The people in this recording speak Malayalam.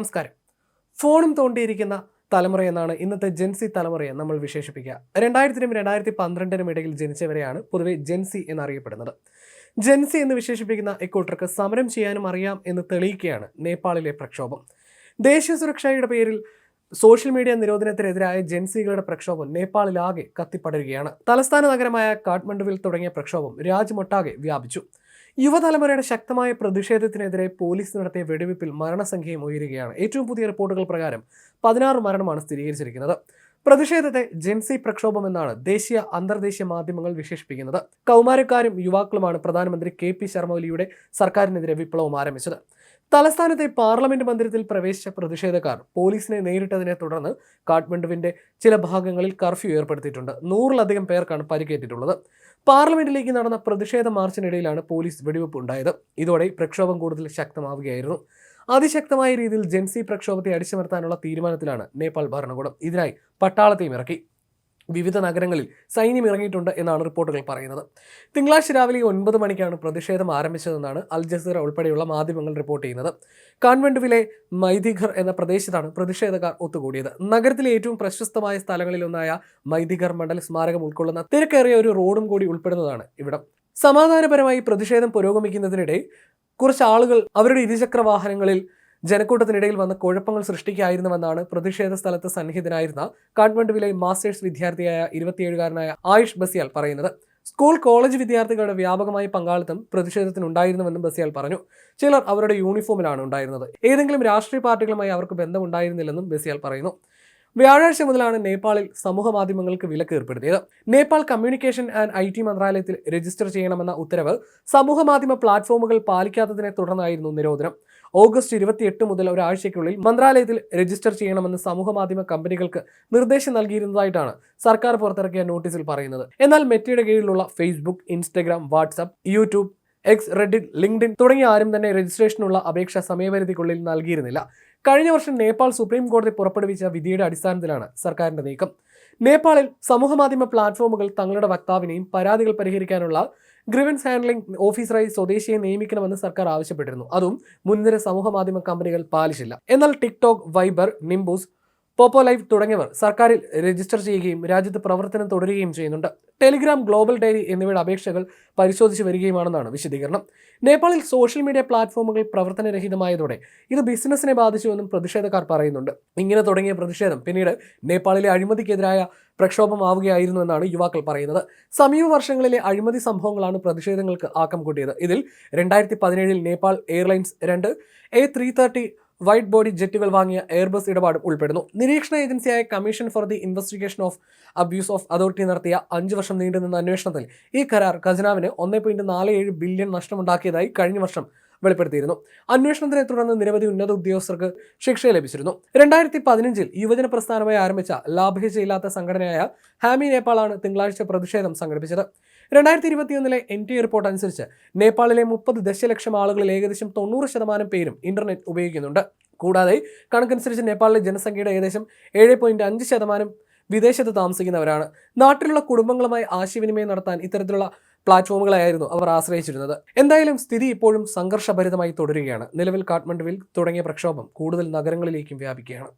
നമസ്കാരം. ഫോണും തോണ്ടിയിരിക്കുന്ന തലമുറ എന്നാണ് ഇന്നത്തെ ജെൻസി തലമുറയെ നമ്മൾ വിശേഷിപ്പിക്കുക. രണ്ടായിരത്തിനും രണ്ടായിരത്തി പന്ത്രണ്ടിനും ഇടയിൽ ജനിച്ചവരെയാണ് പൊതുവെ ജെൻസി എന്നറിയപ്പെടുന്നത്. ജെൻസി എന്ന് വിശേഷിപ്പിക്കുന്ന ഇക്കൂട്ടർക്ക് സമരം ചെയ്യാനും അറിയാം എന്ന് തെളിയിക്കുകയാണ് നേപ്പാളിലെ പ്രക്ഷോഭം. ദേശീയ സുരക്ഷയുടെ പേരിൽ സോഷ്യൽ മീഡിയ നിരോധനത്തിനെതിരായ ജെൻസികളുടെ പ്രക്ഷോഭം നേപ്പാളിലാകെ കത്തിപ്പടരുകയാണ്. തലസ്ഥാന നഗരമായ കാഠ്മണ്ഡുവിൽ തുടങ്ങിയ പ്രക്ഷോഭം രാജ്യമൊട്ടാകെ വ്യാപിച്ചു. യുവതലമുറയുടെ ശക്തമായ പ്രതിഷേധത്തിനെതിരെ പോലീസ് നടത്തിയ വെടിവെപ്പിൽ മരണസംഖ്യയും ഉയരുകയാണ്. ഏറ്റവും പുതിയ റിപ്പോർട്ടുകൾ പ്രകാരം പതിനാറ് മരണമാണ് സ്ഥിരീകരിച്ചിരിക്കുന്നത്. പ്രതിഷേധത്തെ ജെൻസി പ്രക്ഷോഭം എന്നാണ് ദേശീയ അന്തർദേശീയ മാധ്യമങ്ങൾ വിശേഷിപ്പിക്കുന്നത്. കൗമാരക്കാരും യുവാക്കളുമാണ് പ്രധാനമന്ത്രി കെ പി ശർമ്മ ഒലിയുടെ സർക്കാരിനെതിരെ വിപ്ലവം ആരംഭിച്ചത്. തലസ്ഥാനത്തെ പാർലമെന്റ് മന്ദിരത്തിൽ പ്രവേശിച്ച പ്രതിഷേധക്കാർ പോലീസിനെ നേരിട്ടതിനെ തുടർന്ന് കാഠ്മണ്ഡുവിന്റെ ചില ഭാഗങ്ങളിൽ കർഫ്യൂ ഏർപ്പെടുത്തിയിട്ടുണ്ട്. നൂറിലധികം പേർക്കാണ് പരിക്കേറ്റിട്ടുള്ളത്. പാർലമെന്റിലേക്ക് നടന്ന പ്രതിഷേധ മാർച്ചിനിടയിലാണ് പോലീസ് വെടിവെപ്പ് ഉണ്ടായത്. ഇതോടെ പ്രക്ഷോഭം കൂടുതൽ ശക്തമാവുകയായിരുന്നു. അതിശക്തമായ രീതിയിൽ ജെൻസി പ്രക്ഷോഭത്തെ അടിച്ചമർത്താനുള്ള തീരുമാനത്തിലാണ് നേപ്പാൾ ഭരണകൂടം. ഇതിനായി പട്ടാളത്തെയും ഇറക്കി. വിവിധ നഗരങ്ങളിൽ സൈന്യം ഇറങ്ങിയിട്ടുണ്ട് എന്നാണ് റിപ്പോർട്ടുകൾ പറയുന്നത്. തിങ്കളാഴ്ച രാവിലെ ഒൻപത് മണിക്കാണ് പ്രതിഷേധം ആരംഭിച്ചതെന്നാണ് അൽ ജസീറ ഉൾപ്പെടെയുള്ള മാധ്യമങ്ങൾ റിപ്പോർട്ട് ചെയ്യുന്നത്. കാൺവെന്റുവിലെ മൈദിഘർ എന്ന പ്രദേശത്താണ് പ്രതിഷേധക്കാർ ഒത്തുകൂടിയത്. നഗരത്തിലെ ഏറ്റവും പ്രശസ്തമായ സ്ഥലങ്ങളിലൊന്നായ മൈദിഘർ മണ്ഡൽ സ്മാരകം ഉൾക്കൊള്ളുന്ന തിരക്കേറിയ ഒരു റോഡും കൂടി ഉൾപ്പെടുന്നതാണ് ഇവിടം. സമാധാനപരമായി പ്രതിഷേധം പുരോഗമിക്കുന്നതിനിടെ കുറച്ച് ആളുകൾ അവരുടെ ഇരുചക്ര വാഹനങ്ങളിൽ ജനക്കൂട്ടത്തിനിടയിൽ വന്ന കുഴപ്പങ്ങൾ സൃഷ്ടിക്കായിരുന്നുവെന്നാണ് പ്രതിഷേധ സ്ഥലത്ത് സന്നിഹിതനായിരുന്ന കാഠ്മണ്ഡുവിലെ മാസ്റ്റേഴ്സ് വിദ്യാർത്ഥിയായ ഇരുപത്തിയേഴുകാരനായ ആയുഷ് ബസിയാൽ പറയുന്നത്. സ്കൂൾ കോളേജ് വിദ്യാർത്ഥികളുടെ വ്യാപകമായ പങ്കാളിത്തം പ്രതിഷേധത്തിനുണ്ടായിരുന്നുവെന്നും ബസിയാൽ പറഞ്ഞു. ചിലർ അവരുടെ യൂണിഫോമിലാണ് ഉണ്ടായിരുന്നത്. ഏതെങ്കിലും രാഷ്ട്രീയ പാർട്ടികളുമായി അവർക്ക് ബന്ധമുണ്ടായിരുന്നില്ലെന്നും ബസിയാൽ പറയുന്നു. വ്യാഴാഴ്ച മുതലാണ് നേപ്പാളിൽ സമൂഹ മാധ്യമങ്ങൾക്ക് വിലക്ക് ഏർപ്പെടുത്തിയത്. Nepal communication and I T മന്ത്രാലയത്തിൽ register ചെയ്യണമെന്ന ഉത്തരവ് സമൂഹ മാധ്യമ പ്ലാറ്റ്ഫോമുകൾ പാലിക്കാത്തതിനെ തുടർന്നായിരുന്നു നിരോധനം. ഓഗസ്റ്റ് ഇരുപത്തിയെട്ട് മുതൽ ഒരാഴ്ചയ്ക്കുള്ളിൽ മന്ത്രാലയത്തിൽ രജിസ്റ്റർ ചെയ്യണമെന്ന് സമൂഹ മാധ്യമ കമ്പനികൾക്ക് നിർദ്ദേശം നൽകിയിരുന്നതായിട്ടാണ് സർക്കാർ പുറത്തിറക്കിയ നോട്ടീസിൽ പറയുന്നത്. എന്നാൽ മെറ്റയുടെ കീഴിലുള്ള Facebook Instagram WhatsApp YouTube X Reddit LinkedIn തുടങ്ങിയ ആരും തന്നെ രജിസ്ട്രേഷനുള്ള അപേക്ഷ സമയപരിധിക്കുള്ളിൽ നൽകിയിരുന്നില്ല. കഴിഞ്ഞ വർഷം നേപ്പാൾ സുപ്രീം കോടതി പുറപ്പെടുവിച്ച വിധിയുടെ അടിസ്ഥാനത്തിലാണ് സർക്കാരിന്റെ നീക്കം. നേപ്പാളിൽ സമൂഹമാധ്യമ പ്ലാറ്റ്ഫോമുകൾ തങ്ങളുടെ വക്താവിനെയും പരാതികൾ പരിഹരിക്കാനുള്ള ഗ്രിവൻസ് ഹാൻഡ്ലിംഗ് ഓഫീസറായി സ്വദേശിയെ നിയമിക്കണമെന്ന് സർക്കാർ ആവശ്യപ്പെട്ടിരുന്നു. അതും മുൻനിര സമൂഹമാധ്യമ കമ്പനികൾ പാലിച്ചില്ല. എന്നാൽ TikTok Viber Nimbuzz Popo life തുടങ്ങിയവർ സർക്കാരിൽ രജിസ്റ്റർ ചെയ്യുകയും രാജ്യത്ത് പ്രവർത്തനം തുടരുകയും ചെയ്യുന്നുണ്ട്. ടെലിഗ്രാം ഗ്ലോബൽ ഡയറി എന്നിവയുടെ അപേക്ഷകൾ പരിശോധിച്ച് വരികയുമാണെന്നാണ് വിശദീകരണം. നേപ്പാളിൽ സോഷ്യൽ മീഡിയ പ്ലാറ്റ്ഫോമുകൾ പ്രവർത്തനരഹിതമായതോടെ ഇത് ബിസിനസ്സിനെ ബാധിച്ചുവെന്നും പ്രതിഷേധക്കാർ പറയുന്നുണ്ട്. ഇങ്ങനെ തുടങ്ങിയ പ്രതിഷേധം പിന്നീട് നേപ്പാളിലെ അഴിമതിക്കെതിരായ പ്രക്ഷോഭമാവുകയായിരുന്നു എന്നാണ് യുവാക്കൾ പറയുന്നത്. സമീപ വർഷങ്ങളിലെ അഴിമതി സംഭവങ്ങളാണ് പ്രതിഷേധങ്ങൾക്ക് ആക്കം കൂട്ടിയത്. ഇതിൽ രണ്ടായിരത്തി പതിനേഴിൽ നേപ്പാൾ എയർലൈൻസ് രണ്ട് A three thirty wide body ജെറ്റുകൾ വാങ്ങിയ എയർബസ് ഇടപാടും ഉൾപ്പെടുന്നു. നിരീക്ഷണ ഏജൻസിയായ commission for the investigation of abuse of authority നടത്തിയ അഞ്ച് വർഷം നീണ്ടുനിന്ന അന്വേഷണത്തിൽ ഈ കരാർ ഖജനാവിന് ഒന്നേ പോയിന്റ് നാല് ഏഴ് ബില്യൺ നഷ്ടമുണ്ടാക്കിയതായി കഴിഞ്ഞ വർഷം വെളിപ്പെടുത്തിയിരുന്നു. അന്വേഷണത്തിനെ തുടർന്ന് നിരവധി ഉന്നത ഉദ്യോഗസ്ഥർക്ക് ശിക്ഷ ലഭിച്ചിരുന്നു. രണ്ടായിരത്തി പതിനഞ്ചിൽ യുവജന പ്രസ്ഥാനമായി ആരംഭിച്ച ലാഭേച്ഛയില്ലാത്ത സംഘടനയായ ഹാമി നേപ്പാളാണ് തിങ്കളാഴ്ച പ്രതിഷേധം സംഘടിപ്പിച്ചത്. രണ്ടായിരത്തി ഇരുപത്തിയൊന്നിലെ എൻ ടി റിപ്പോർട്ട് അനുസരിച്ച് നേപ്പാളിലെ മുപ്പത് ദശലക്ഷം ആളുകളിൽ ഏകദേശം തൊണ്ണൂറ് ശതമാനം പേരും ഇന്റർനെറ്റ് ഉപയോഗിക്കുന്നുണ്ട്. കൂടാതെ കണക്കനുസരിച്ച് നേപ്പാളിലെ ജനസംഖ്യയുടെ ഏകദേശം ഏഴ് പോയിന്റ് അഞ്ച് ശതമാനം വിദേശത്ത് താമസിക്കുന്നവരാണ്. നാട്ടിലുള്ള കുടുംബങ്ങളുമായി ആശയവിനിമയം നടത്താൻ ഇത്തരത്തിലുള്ള പ്ലാറ്റ്ഫോമുകളായിരുന്നു അവർ ആശ്രയിച്ചിരുന്നത്. എന്തായാലും സ്ഥിതി ഇപ്പോഴും സംഘർഷഭരിതമായി തുടരുകയാണ്. നിലവിൽ കാഠ്മണ്ഡുവിൽ തുടങ്ങിയ പ്രക്ഷോഭം കൂടുതൽ നഗരങ്ങളിലേക്കും വ്യാപിക്കുകയാണ്.